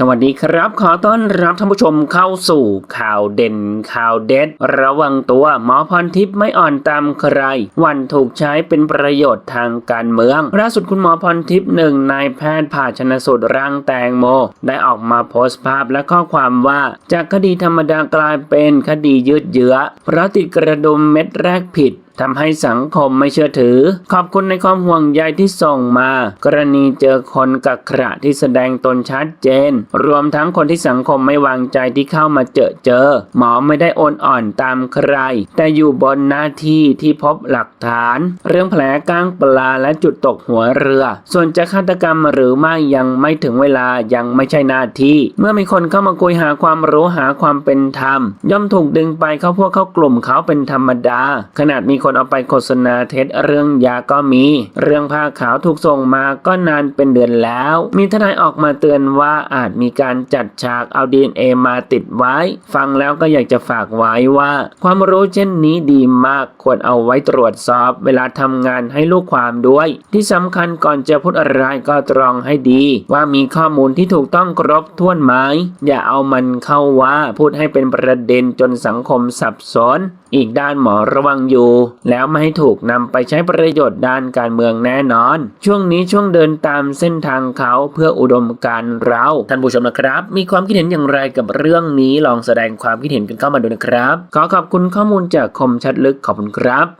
สวัสดีครับ ขอต้อนรับท่านผู้ชมเข้าสู่ข่าวเด่นข่าวเด็ด ระวังตัวหมอพรทิพย์ไม่อ่อนตามใคร วันถูกใช้เป็นประโยชน์ทางการเมืองล่าสุดคุณหมอพรทิพย์หนึ่งนายแพทย์ผ่าชนสูตรร่างแตงโม ได้ออกมาโพสต์ภาพและข้อความว่าจากคดีธรรมดากลายเป็นคดียืดเยื้อเพราะติดกระดุมเม็ดแรกผิด ทำให้สังคมไม่เชื่อถือ ขอบคุณในความห่วงใยที่ส่งมา กรณีเจอคนกักขระที่แสดงตนชัดเจน รวมทั้งคนที่สังคมไม่วางใจที่เข้ามาเจอเจอ หมอไม่ได้โอนอ่อนตามใคร แต่อยู่บนหน้าที่ที่พบหลักฐาน เรื่องแผลก้างปลาและจุดตกหัวเรือ ส่วนจะฆาตกรรมหรือไม่ยังไม่ถึงเวลายังไม่ใช่หน้าที่ เมื่อมีคนเข้ามาคุยหาความรู้หาความเป็นธรรม ย่อมถูกดึงไปเข้าพวกเข้ากลุ่มเขาเป็นธรรมดา ขนาดมีคนเอาไปโฆษณาเท็จเรื่องยาก็มี เรื่องผ้าขาวถูกส่งมาก็นานเป็นเดือนแล้ว มีทนายออกมาเตือนว่าอาจมีการจัดฉากเอาดีเอมาติดไว้ ฟังแล้วก็อยากจะฝากไว้ว่า ความรู้เช่นนี้ดีมากควรเอาไว้ตรวจสอบ เวลาทำงานให้ลูกความด้วย ที่สำคัญก่อนจะพูดอะไรก็ตรองให้ดี ว่ามีข้อมูลที่ถูกต้องครบถ้วนไหมอย่าเอามันเข้าว่าพูดให้เป็นประเด็นจนสังคมสับสน อีกด้านหมอระวังอยู่แล้วไม่ให้ถูกนำไปใช้ประโยชน์ด้านการเมืองแน่นอน ช่วงนี้ช่วงเดินตามเส้นทางเขาเพื่ออุดมการเราท่านผู้ชมนะครับ มีความคิดเห็นอย่างไรกับเรื่องนี้ลองแสดงความคิดเห็นกันเข้ามาดูนะครับ ขอขอบคุณข้อมูลจากคมชัดลึกขอบคุณครับ